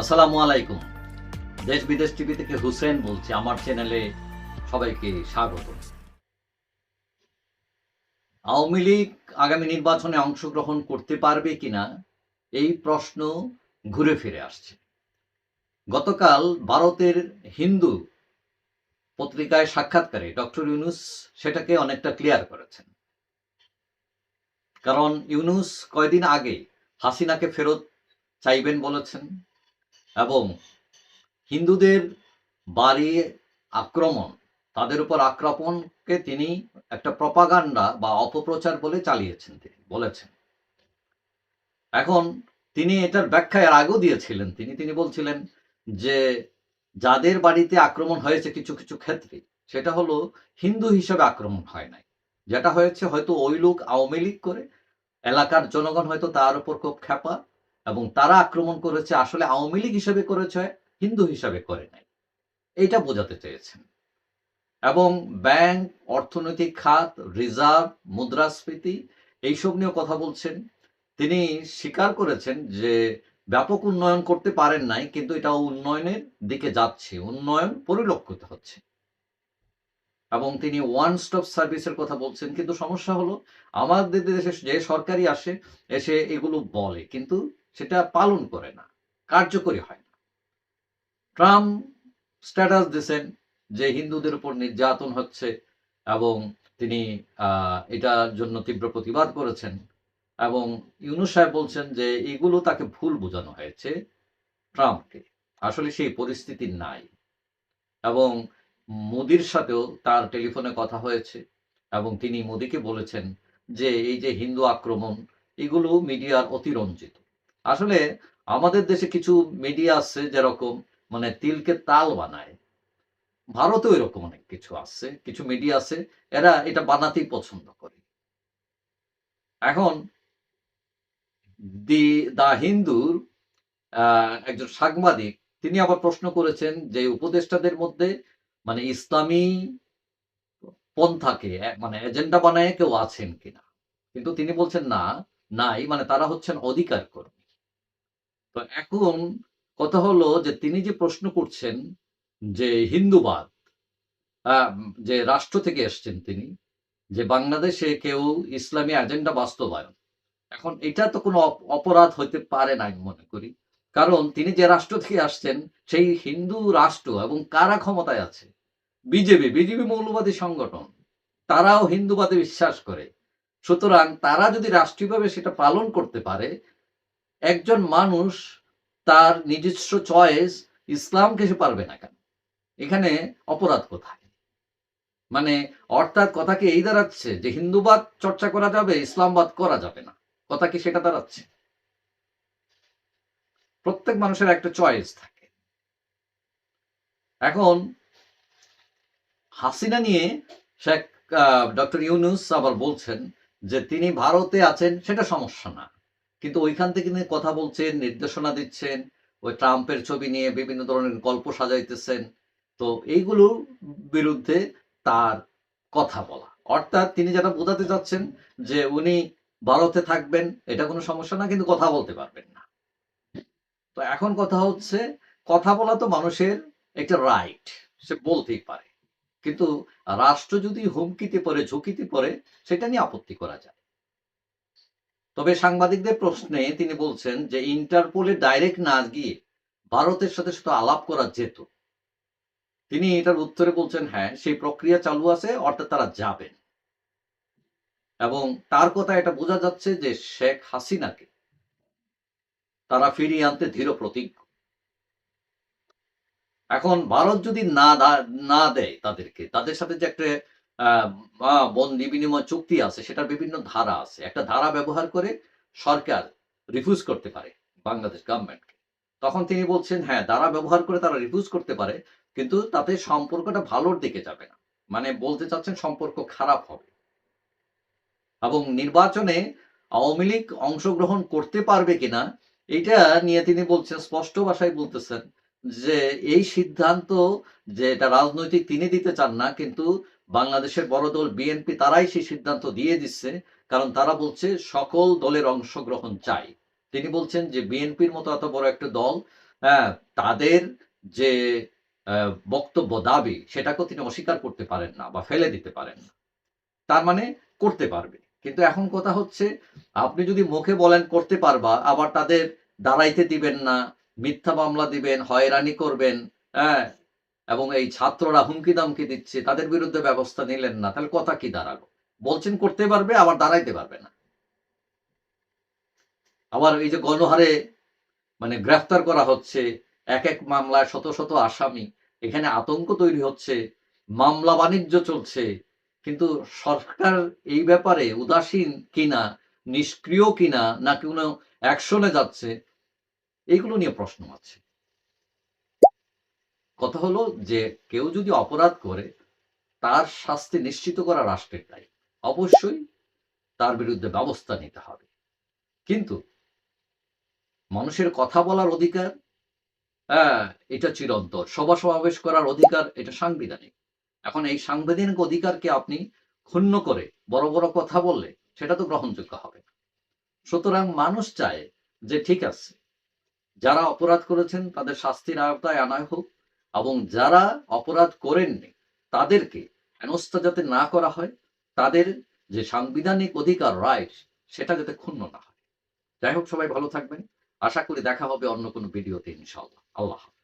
আসসালামু আলাইকুম। দেশ বিদেশ টিভি থেকে হুসেন বলছি, আমার চ্যানেলে সবাইকে স্বাগত। আওয়ামী লীগ আগামী নির্বাচনে অংশগ্রহণ করতে পারবে কিনা, এই প্রশ্ন ঘুরে ফিরে আসছে। গতকাল ভারতের হিন্দু পত্রিকায় সাক্ষাৎকারে ডক্টর ইউনুস সেটাকে অনেকটা ক্লিয়ার করেছেন। কারণ ইউনুস কয়দিন আগে হাসিনাকে ফেরত চাইবেন বলেছেন। এবং হিন্দুদের বাড়ি আক্রমণ, তাদের উপর আক্রমণকে তিনি একটা প্রপাগান্ডা বা অপপ্রচার বলে চালিয়েছেন তিনি, বলেছেন। এখন তিনি এটার ব্যাখ্যা এর আগেও দিয়েছিলেন তিনি তিনি বলছিলেন যে যাদের বাড়িতে আক্রমণ হয়েছে কিছু কিছু ক্ষেত্রে, সেটা হলো হিন্দু হিসেবে আক্রমণ হয় নাই। যেটা হয়েছে হয়তো ওই লোক আওয়ামী লীগ করে, এলাকার জনগণ হয়তো তার উপর খুব খ্যাপা এবং তারা আক্রমণ করেছে, আসলে আওয়ামী লীগ হিসেবে করেছে, হিন্দু হিসাবে করে নাই। এটা বোঝাতে চেয়েছেন। এবং ব্যাংক, অর্থনৈতিক খাত, রিজার্ভ, মুদ্রাস্ফীতি, এইসব নিয়েও কথা বলছেন। তিনি স্বীকার করেছেন যে ব্যাপক উন্নয়ন করতে পারেন নাই, কিন্তু এটা উন্নয়নের দিকে যাচ্ছে, উন্নয়ন পরিলক্ষিত হচ্ছে। এবং তিনি ওয়ান স্টপ সার্ভিসের কথা বলছেন, কিন্তু সমস্যা হলো, আমাদের দেশে যে সরকারি আসে, এসে এগুলো বলে, কিন্তু সেটা পালন করে না, কার্যকরী হয় না। ট্রাম্প স্ট্যাটাস দিয়েছেন যে হিন্দুদের উপর নির্যাতন হচ্ছে এবং তিনি এটার জন্য তীব্র প্রতিবাদ করেছেন এবং ইউনুস সাহেব বলছেন যে এগুলো তাকে ভুল বোঝানো হয়েছে ট্রাম্পকে। আসলে সেই পরিস্থিতি নাই। এবং মোদির সাথেও তার টেলিফোনে কথা হয়েছে এবং তিনি মোদিকে বলেছেন যে এই যে হিন্দু আক্রমণ, এগুলো মিডিয়ার অতিরঞ্জিত। আসলে আমাদের দেশে কিছু মিডিয়া আছে যেরকম মানে তিলকে তাল বানায়। ভারতেও এরকম অনেক কিছু আছে, কিছু মিডিয়া আছে, এরা এটা বানাতেই পছন্দ করে। এখন দি, দা হিন্দুর একজন সাংবাদিক, তিনি আবার প্রশ্ন করেছেন যে উপদেষ্টাদের মধ্যে মানে ইসলামী পন্থাকে মানে এজেন্ডা বানায় কেউ আছেন কিনা? কিন্তু তিনি বলছেন না, নাই মানে তারা হচ্ছেন অধিকার কর্মী তো এখন কথা হলো যে তিনি যে প্রশ্ন করছেন যে হিন্দুবাদ যে রাষ্ট্র থেকে এসছেন তিনি, যে বাংলাদেশে কেউ ইসলামী এজেন্ডা বাস্তবায়ন, এখন এটা তো কোনো অপরাধ হইতে পারে না আমি মনে করি। কারণ তিনি যে রাষ্ট্র থেকে আসছেন সেই হিন্দু রাষ্ট্র এবং কারা ক্ষমতায় আছে? বিজেপি বিজেপি মৌলবাদী সংগঠন, তারাও হিন্দুবাদে বিশ্বাস করে। সুতরাং তারা যদি রাষ্ট্রীয়ভাবে সেটা পালন করতে পারে একজন মানুষ তার নিজস্ব চয়েস ইসলামকে সে পারবে না কেন? এখানে অপরাধ কোথায়? মানে অর্থাৎ কথা কি এই দাঁড়াচ্ছে যে হিন্দুবাদ চর্চা করা যাবে, ইসলামবাদ করা যাবে না। কথা কি সেটা দাঁড়াচ্ছে? প্রত্যেক মানুষের একটা চয়েস থাকে। এখন হাসিনা নিয়ে শেখ ডক্টর ইউনুস আবার বলছেন যে তিনি ভারতে আছেন, সেটা সমস্যা না। কিন্তু ওইখান থেকে নিয়ে কথা বলছেন, নির্দেশনা দিচ্ছেন, ওই ট্রাম্পের ছবি নিয়ে বিভিন্ন ধরনের গল্প সাজাইতেছেন। তো এইগুলোর বিরুদ্ধে তার কথা বলা। অর্থাৎ তিনি যেটা বোঝাতে চাচ্ছেন যে উনি ভারতে থাকবেন, এটা কোনো সমস্যা না, কিন্তু কথা বলতে পারবেন না। তো এখন কথা হচ্ছে, কথা বলা তো মানুষের একটা রাইট সে বলতেই পারে। কিন্তু রাষ্ট্র যদি হুমকিতে পড়ে, ঝুঁকিতে পড়ে, সেটা নিয়ে আপত্তি করা যায়। তবে সাংবাদিকদের প্রশ্নে তিনি বলছেন যে ইন্টারপোলে ডাইরেক্ট না গিয়ে ভারতের সাথে শুধু আলাপ করা যেত। তিনি এটার উত্তরে বলছেন হ্যাঁ সেই প্রক্রিয়া চালু আছে, অর্থাৎ তারা যাবেন এবং তার কথা এটা বোঝা যাচ্ছে যে শেখ হাসিনাকে তারা ফিরিয়ে আনতে দৃঢ় প্রতিজ্ঞ। এখন ভারত যদি না না দেয় তাদেরকে, তাদের সাথে যে একটা বন্দি বিনিময় চুক্তি আছে, সেটার বিভিন্ন ধারা আছে। একটা ধারা ব্যবহার করে সরকার রিফিউজ করতে পারে বাংলাদেশ গভর্নমেন্টকে তখন তিনি বলছেন হ্যাঁ ধারা ব্যবহার করে তারা রিফিউজ করতে পারে, কিন্তু তাতে সম্পর্কটা ভালোর দিকে যাবে না। মানে বলতে চাচ্ছেন সম্পর্ক খারাপ হবে। এবং নির্বাচনে আওয়ামী লীগ অংশগ্রহণ করতে পারবে কিনা এটা নিয়ে তিনি বলছেন, স্পষ্ট ভাষায় বলতেছেন যে এই সিদ্ধান্ত যে এটা রাজনৈতিক তিনি দিতে চান না, কিন্তু বাংলাদেশের বড় দল বিএনপি তারাই সেই সিদ্ধান্ত দিয়ে দিচ্ছে, কারণ তারা বলছে সকল দলের অংশগ্রহণ চাই। তিনি বলছেন যে বিএনপির মতো এত বড় একটা দল হ্যাঁ তাদের যে বক্তব্য, দাবি, সেটাকেও তিনি অস্বীকার করতে পারেন না বা ফেলে দিতে পারেন না। তার মানে করতে পারবে। কিন্তু এখন কথা হচ্ছে, আপনি যদি মুখে বলেন করতে পারবা, আবার তাদের দাঁড়াইতে দিবেন না মিথ্যা মামলা দিবেন, হয়রানি করবেন হ্যাঁ? এবং এই ছাত্ররা হুমকি দামকি দিচ্ছে, তাদের বিরুদ্ধে ব্যবস্থা নিলেন না, তাহলে কথা কি দাঁড়াল? বলছেন করতে পারবে, আবার দাঁড়াইতে পারবে না। আবার এই যে গণহারে মানে গ্রেফতার করা হচ্ছে, এক এক মামলায় শত শত আসামি, এখানে আতঙ্ক তৈরি হচ্ছে, মামলা বাণিজ্য চলছে, কিন্তু সরকার এই ব্যাপারে উদাসীন কিনা, নিষ্ক্রিয় কিনা না কোনো অ্যাকশনে যাচ্ছে এইগুলো নিয়ে প্রশ্ন আছে। কথা হলো যে, কেউ যদি অপরাধ করে, তার শাস্তি নিশ্চিত করা রাষ্ট্রের দায়ী। অবশ্যই তার বিরুদ্ধে ব্যবস্থা নিতে হবে। কিন্তু মানুষের কথা বলার অধিকার হ্যাঁ এটা চিরন্তর সভা সমাবেশ করার অধিকার, এটা সাংবিধানিক। এখন এই সাংবিধানিক অধিকারকে আপনি ক্ষুণ্ণ করে বড় বড় কথা বললে, সেটা তো গ্রহণযোগ্য হবে সুতরাং মানুষ চায় যে, ঠিক আছে যারা অপরাধ করেছেন, তাদের শাস্তির আওতায় আনা হোক এবং যারা অপরাধ করেননি, তাদেরকে হেনস্থা যাতে না করা হয়, তাদের যে সাংবিধানিক অধিকার রাইট সেটা যাতে ক্ষুণ্ণ না হয়। যাই হোক, সবাই ভালো থাকবেন। আশা করি দেখা হবে অন্য কোনো ভিডিওতে ইনশাল্লাহ আল্লাহ।